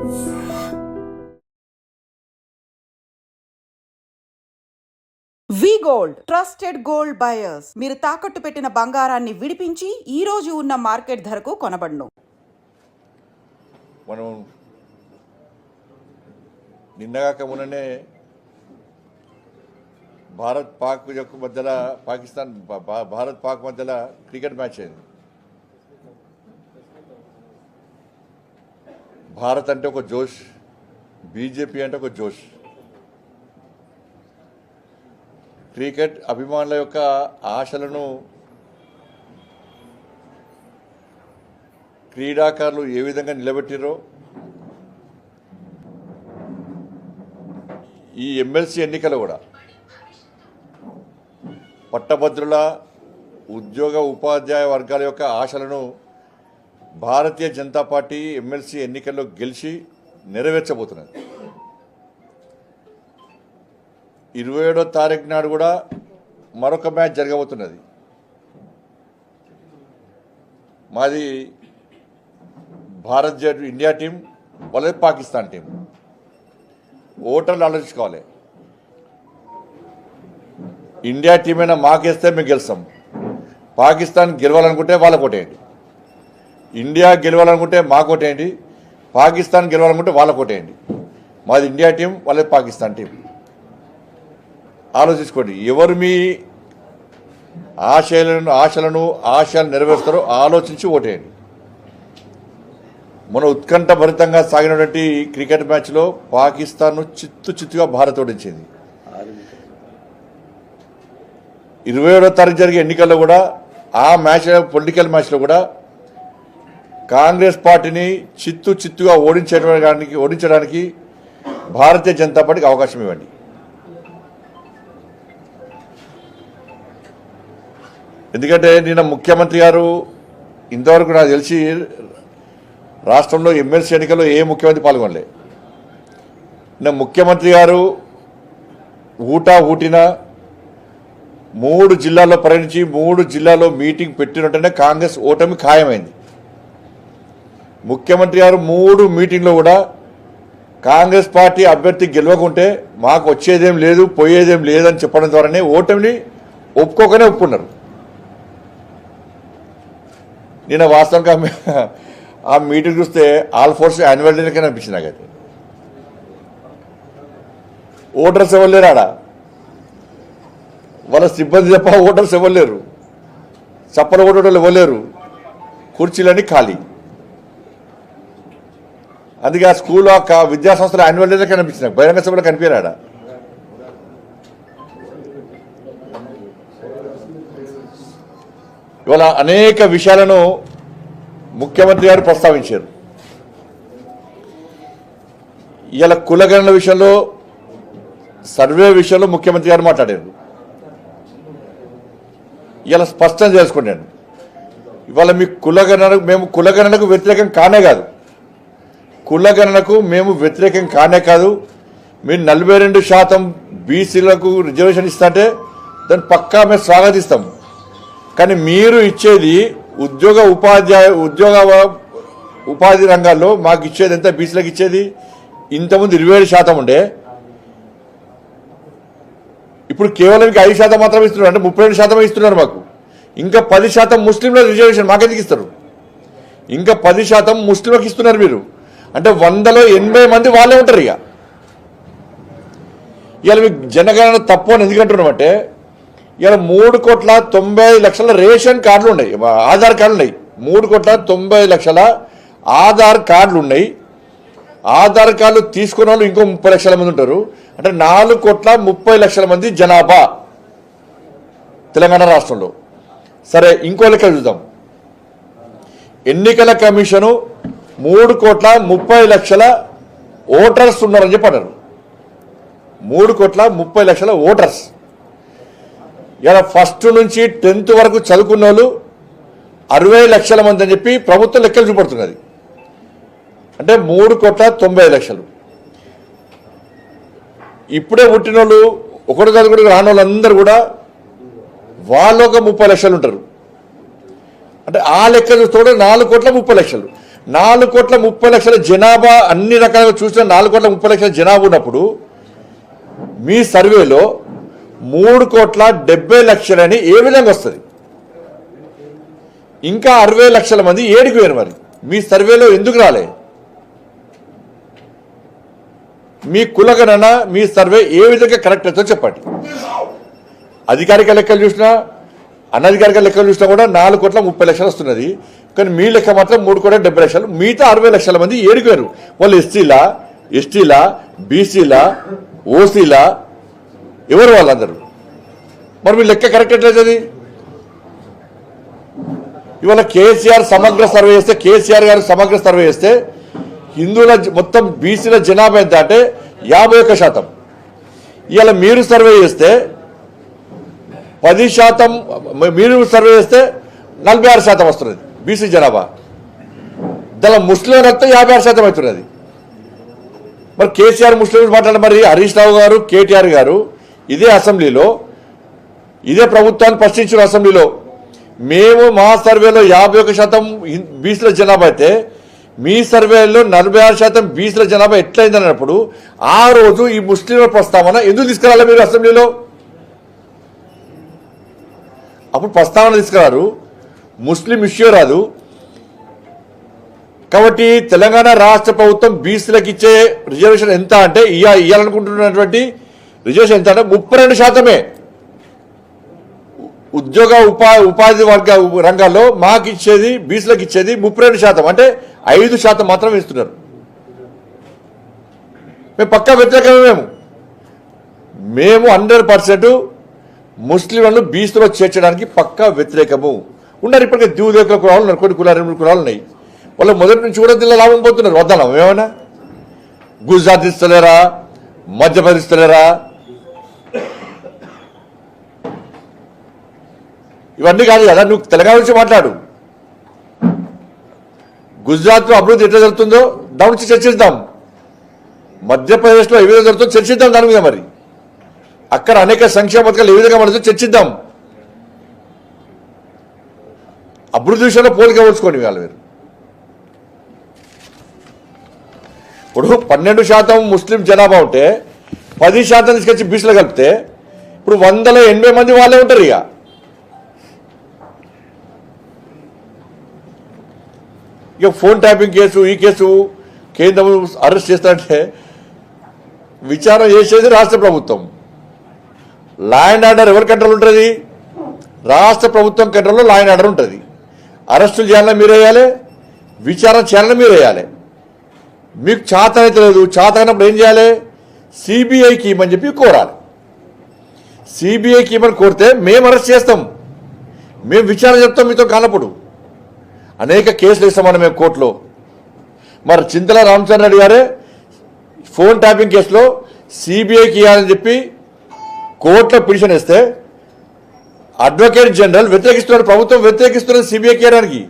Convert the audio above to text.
We gold trusted gold buyers. మీరు తాకట్టు పెట్టిన బంగారాన్ని విడిపించి ఈ రోజు ఉన్న మార్కెట్ ధరకు కొనబడను. మనం నిన్నగాక మొన్ననే భారత్ పాక్ యొక్క మధ్యలో పాకిస్తాన్ భారత్ పాక్ మధ్యలో క్రికెట్ మ్యాచ్ అయింది. భారత్ అంటే ఒక జోష్ బీజేపీ అంటే ఒక జోష్. క్రికెట్ అభిమానుల యొక్క ఆశలను క్రీడాకారులు ఏ విధంగా నిలబెట్టిరో ఈ ఎమ్మెల్సీ ఎన్నికలు కూడా పట్టభద్రుల ఉద్యోగ ఉపాధ్యాయ వర్గాల యొక్క ఆశలను భారతీయ జనతా పార్టీ ఎమ్మెల్సీ ఎన్నికల్లో గెలిచి నెరవేర్చబోతున్నది. ఇరవై ఏడో తారీఖు నాడు కూడా మరొక మ్యాచ్ జరగబోతున్నది. మాది భారత్ జట్టు ఇండియా టీం వాళ్ళది పాకిస్తాన్ టీం. ఓటర్లు ఆలోచించుకోవాలి. ఇండియా టీం అయినా మాకేస్తే మేము గెలుస్తాం. పాకిస్తాన్ గెలవాలనుకుంటే వాళ్ళకు ఓటేయండి. ఇండియా గెలవాలనుకుంటే మాకు ఓటేయండి పాకిస్తాన్ గెలవాలనుకుంటే వాళ్ళకు ఓటేయండి. మాది ఇండియా టీం వాళ్ళది పాకిస్తాన్ టీం. ఆలోచించుకోండి ఎవరు మీ ఆశయాలను ఆశలను ఆశయాలు నెరవేరుస్తారో ఆలోచించి ఓటేయండి. మన ఉత్కంఠభరితంగా సాగినటువంటి క్రికెట్ మ్యాచ్లో పాకిస్తాన్ను చిత్తు చిత్తుగా భారత్ ఓడించింది. ఇరవై ఏడో తారీఖు జరిగే ఎన్నికల్లో కూడా ఆ మ్యాచ్ పొలిటికల్ మ్యాచ్లో కూడా కాంగ్రెస్ పార్టీని చిత్తు చిత్తుగా ఓడించడానికి ఓడించడానికి భారతీయ జనతా పార్టీకి అవకాశం ఇవ్వండి. ఎందుకంటే నిన్న ముఖ్యమంత్రి గారు ఇంతవరకు నాకు తెలిసి రాష్ట్రంలో ఎమ్మెల్సీ ఎన్నికల్లో ఏ ముఖ్యమంత్రి పాల్గొనలే. నిన్న ముఖ్యమంత్రి గారు ఊటా ఊటిన మూడు జిల్లాల్లో పర్యటించి మూడు జిల్లాల్లో మీటింగ్ పెట్టినట్టునే కాంగ్రెస్ ఓటమి ఖాయమైంది. ముఖ్యమంత్రి గారు మూడు మీటింగ్లో కూడా కాంగ్రెస్ పార్టీ అభ్యర్థి గెలవకుంటే మాకు వచ్చేదేం లేదు పోయేదేం లేదని చెప్పడం ద్వారానే ఓటమిని ఒప్పుకోకనే ఒప్పుకున్నారు. నేను వాస్తవంగా ఆ మీటింగ్ చూస్తే ఆల్ ఫోర్స్ యాన్యువల్ డే కన్నా అనిపించింది నాకైతే. ఓటర్స్ ఎవరు లేరు ఆడ? వాళ్ళ సిబ్బంది తప్ప ఓటర్స్ ఎవరు లేరు? చప్పల ఓటర్లు ఎవరు లేరు? కుర్చీలన్నీ ఖాళీ. అందుకే ఆ స్కూల్ ఆ విద్యా సంస్థల యాన్యువల్ డేలో కనిపించింది బహిరంగ సభలో కనిపించాడా ఇవాళ అనేక విషయాలను ముఖ్యమంత్రి గారు ప్రస్తావించారు. ఇవాళ కులగణన విషయంలో సర్వే విషయంలో ముఖ్యమంత్రి గారు మాట్లాడారు. ఇలా స్పష్టం చేసుకున్నాను. ఇవాళ మీ కులగణనకు మేము కులగణనకు వ్యతిరేకం కానే కాదు. కులగణనకు మేము వ్యతిరేకం కానే కాదు. మీరు నలభై రెండు శాతం బీసీలకు రిజర్వేషన్ ఇస్తుంటే దాన్ని పక్కా మేము స్వాగతిస్తాం. కానీ మీరు ఇచ్చేది ఉద్యోగ ఉపాధ్యాయ ఉద్యోగ ఉపాధి రంగాల్లో మాకు ఇచ్చేది ఎంత? బీసీలకు ఇచ్చేది ఇంతకుముందు ఇరవై ఏడు శాతం ఉండే. ఇప్పుడు కేవలం ఇంకా ఐదు శాతం మాత్రమే ఇస్తున్నారు. అంటే ముప్పై రెండు శాతమే ఇస్తున్నారు మాకు. ఇంకా పది శాతం ముస్లింల రిజర్వేషన్ మాకెందుకు ఇస్తారు? ఇంకా పది శాతం ముస్లింలకు ఇస్తున్నారు మీరు. అంటే వందలో ఎనభై మంది వాళ్ళే ఉంటారు ఇక. ఇవాళ మీకు జనగణన తప్పు అని ఎందుకంటున్నామంటే ఇవాళ మూడు కోట్ల తొంభై లక్షల రేషన్ కార్డులు ఉన్నాయి. ఆధార్ కార్డులు ఉన్నాయి. మూడు కోట్ల తొంభై లక్షల ఆధార్ కార్డులు ఉన్నాయి. ఆధార్ కార్డులు తీసుకున్న వాళ్ళు ఇంకో ముప్పై లక్షల మంది ఉంటారు. అంటే నాలుగు కోట్ల ముప్పై లక్షల మంది జనాభా తెలంగాణ రాష్ట్రంలో. సరే ఇంకో లెక్క చూద్దాం. ఎన్నికల కమిషను మూడు కోట్ల ముప్పై లక్షల ఓటర్స్ ఉన్నారని చెప్పి అన్నారు మూడు కోట్ల ముప్పై లక్షల ఓటర్స్. ఇలా ఫస్ట్ నుంచి టెన్త్ వరకు చదువుకున్న వాళ్ళు అరవై లక్షల మంది అని చెప్పి ప్రభుత్వం లెక్కలు చూపడుతున్నది. అంటే మూడు కోట్ల తొంభై లక్షలు. ఇప్పుడే పుట్టిన వాళ్ళు ఒకటి చదువుకుని రాని వాళ్ళందరూ కూడా వాళ్ళు ఒక ముప్పై లక్షలు ఉంటారు. అంటే ఆ లెక్క చూస్తే నాలుగు కోట్ల ముప్పై లక్షలు. నాలుగు కోట్ల ముప్పై లక్షల జనాభా అన్ని రకాలుగా చూసిన నాలుగు కోట్ల ముప్పై లక్షల జనాభా ఉన్నప్పుడు మీ సర్వేలో మూడు కోట్ల డెబ్బై లక్షలని ఏ విధంగా వస్తుంది? ఇంకా అరవై లక్షల మంది ఏడికి పోయారు మరి. మీ సర్వేలో ఎందుకు రాలే? మీ కులగణన మీ సర్వే ఏ విధంగా కరెక్ట్ అవుతుందో చెప్పండి. అధికారిక లెక్కలు చూసినా అనధికారిక లెక్కలు చూసినా కూడా నాలుగు కోట్ల ముప్పై లక్షలు వస్తున్నది. కానీ మీ లెక్క మాత్రం మూడు కోట్ల డెబ్బై లక్షలు మిగతా అరవై లక్షల మంది ఏడుగారు. వాళ్ళు ఎస్సీలా ఎస్టీలా బీసీలా ఓసీలా ఎవరు వాళ్ళందరూ? మరి మీ లెక్క కరెక్ట్ ఎట్లయితుంది ఇవాళ కేసీఆర్ సమగ్ర సర్వే చేస్తే కేసీఆర్ గారు సమగ్ర సర్వే చేస్తే హిందువుల మొత్తం బీసీల జనాభా ఎంత అంటే యాభై ఒక్క శాతం. ఇవాళ మీరు సర్వే చేస్తే పది శాతం మీరు సర్వే చేస్తే నలభై ఆరు శాతం వస్తున్నది. బీసీ జనాభా. దాని ముస్లిం రక్తం యాభై ఆరు శాతం అవుతున్నది. మరి కేసీఆర్ ముస్లిం మాట్లాడారు మరి హరీష్ రావు గారు కేటీఆర్ గారు ఇదే అసెంబ్లీలో ఇదే ప్రభుత్వాన్ని ప్రశ్నించిన అసెంబ్లీలో మేము మా సర్వేలో యాభై ఒక శాతం బీసీల జనాభా అయితే మీ సర్వేలో నలభై ఆరు శాతం బీసీల జనాభా ఎట్లయింది అన్నప్పుడు ఆ రోజు ఈ ముస్లింల ప్రస్తావన ఎందుకు తీసుకురాలి మీరు అసెంబ్లీలో? అప్పుడు ప్రస్తావన తీసుకురారు. ముస్లిం ఇష్యూ రాదు. కాబట్టి తెలంగాణ రాష్ట్ర ప్రభుత్వం బీసీలకు ఇచ్చే రిజర్వేషన్ ఎంత అంటే ఇయ్య ఇయ్యాలనుకుంటున్నటువంటి రిజర్వేషన్ ఎంత అంటే ముప్పై రెండు శాతమే. ఉద్యోగ ఉపా ఉపాధి వర్గ రంగాల్లో మాకు ఇచ్చేది బీసీలకు ఇచ్చేది ముప్పై రెండు శాతం. అంటే ఐదు శాతం మాత్రమే ఇస్తున్నారు. మేము పక్కా వ్యతిరేకమే మేము. మేము హండ్రెడ్ పర్సెంట్ ముస్లింలను బీసీలో చేర్చడానికి పక్కా వ్యతిరేకము. ఉన్నారు ఇప్పటికే దివుదేకుల కులాలు ఉన్నారు కొన్ని కులాలు రెండు కులాలు ఉన్నాయి. వాళ్ళు మొదటి నుంచి కూడా దీనిలో లాభం పోతున్నారు. వద్దాం ఏమైనా గుజరాత్ ఇస్తలేరా? మధ్యప్రదేశ్ ఇస్తలేరా? ఇవన్నీ కాదు కదా నువ్వు తెలంగాణ నుంచి మాట్లాడు. గుజరాత్లో అభివృద్ధి ఎట్లా జరుగుతుందో దాని నుంచి చర్చిద్దాం. మధ్యప్రదేశ్లో ఏ విధంగా జరుగుతుందో చర్చిద్దాం దాని మీద మరి. అక్కడ అనేక సంక్షేమ పథకాలు ఏ విధంగా పడుతుందో చర్చిద్దాం. అభివృద్ధి విషయంలో పోలిక పోల్చుకోండి వాళ్ళు మీరు. ఇప్పుడు పన్నెండు శాతం ముస్లిం జనాభా ఉంటే పది శాతం తీసుకొచ్చి బీచ్లో కలిపితే ఇప్పుడు వందల ఎనభై మంది వాళ్ళే ఉంటారు ఇక. ఇక ఫోన్ ట్యాపింగ్ కేసు ఈ కేసు కేంద్రం అరెస్ట్ చేస్తారంటే విచారణ చేసేది రాష్ట్ర ప్రభుత్వం. లా అండ్ ఆర్డర్ ఎవరి కంట్రోల్ ఉంటుంది? రాష్ట్ర ప్రభుత్వం కంట్రోల్లో లా అండ్ ఆర్డర్ ఉంటుంది. అరెస్టులు చేయాలని మీరు వేయాలి విచారణ చేయాలని మీరు వేయాలి మీకు చేత అయితే లేదు చేత అయినప్పుడు ఏం చేయాలి? సిబిఐకి ఇవ్వమని చెప్పి కోరాలి. సిబిఐకి ఇవ్వమని కోరితే మేము అరెస్ట్ చేస్తాం. మేము విచారణ చెప్తాం మీతో కానప్పుడు. అనేక కేసులు ఇస్తామని మేము కోర్టులో. మరి చింతల రామచంద్ర రెడ్డి గారే ఫోన్ ట్యాపింగ్ కేసులో సిబిఐకి ఇవ్వాలని చెప్పి కోర్టులో పిటిషన్ ఇస్తే అడ్వకేట్ జనరల్ వ్యతిరేకిస్తున్నాడు ప్రభుత్వం వ్యతిరేకిస్తున్నది సిబిఐ కేరానికి